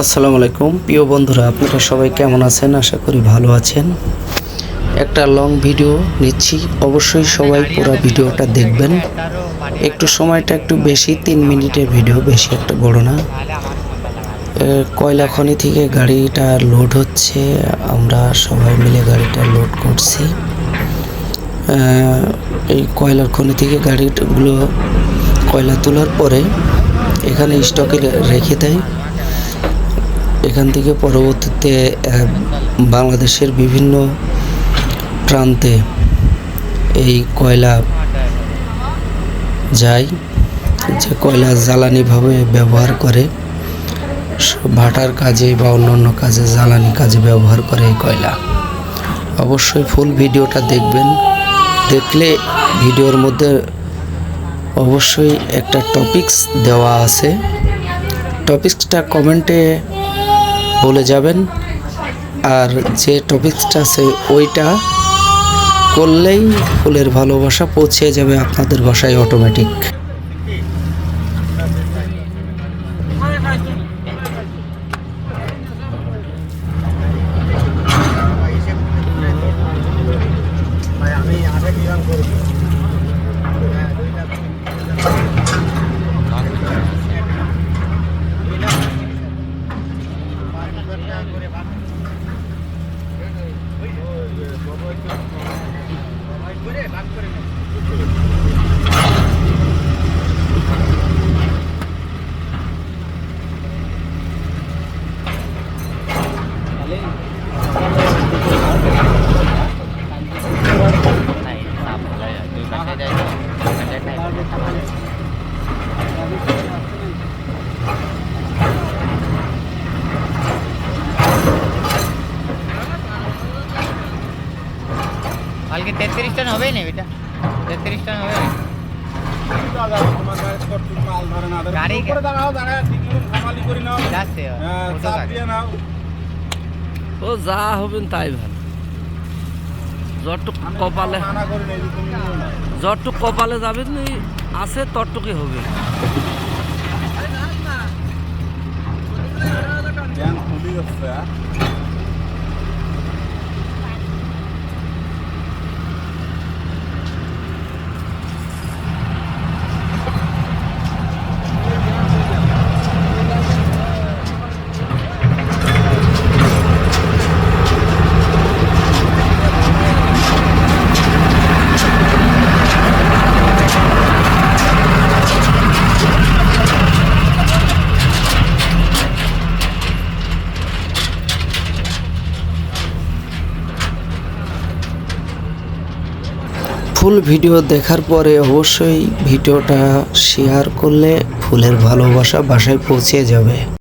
আসসালামু আলাইকুম। প্রিয় বন্ধুরা, আপনারা সবাই কেমন আছেন? আশা করি ভালো আছেন। একটা লং ভিডিও নিচ্ছি। অবশ্যই সবাই পুরো ভিডিওটা দেখবেন। একটু সময়টা একটু বেশি, তিন মিনিটের ভিডিও, বেশি একটা বড় না। কয়লা খনি থেকে গাড়িটা লোড হচ্ছে, আমরা সবাই মিলে গাড়িটা লোড করছি। এই কয়লার খনি থেকে গাড়িগুলো কয়লা তোলার পরে এখানে স্টকে রেখে দেয়। এখান থেকে পরবর্তীতে বাংলাদেশের বিভিন্ন প্রান্তে এই কয়লা যায়, যে কয়লা জ্বালানিভাবে ব্যবহার করে ভাটার কাজে বা অন্যান্য কাজে, জ্বালানি কাজে ব্যবহার করে এই কয়লা। অবশ্যই ফুল ভিডিওটা দেখবেন। দেখলে ভিডিওর মধ্যে অবশ্যই একটা টপিকস দেওয়া আছে। টপিকসটা কমেন্টে বলে যাবেন। আর যে টপিকসটা আছে, ওইটা করলেই ফুলের ভালোবাসা পৌঁছে যাবে আপনাদের বাসায় অটোমেটিক này কালকে তেত্রিশ টন হবে না এটা? তেত্রিশ টন হবে গাড়ি যাচ্ছে ও যা হবেন তাই ভালো। যতটুক কপালে যতটুক কপালে যাবেন আছে ততটুকুই হবে। ফুল ভিডিও দেখার পরে অবশ্যই ভিডিওটা শেয়ার করলে ফুলের ভালোবাসা বাসায় পৌঁছে যাবে।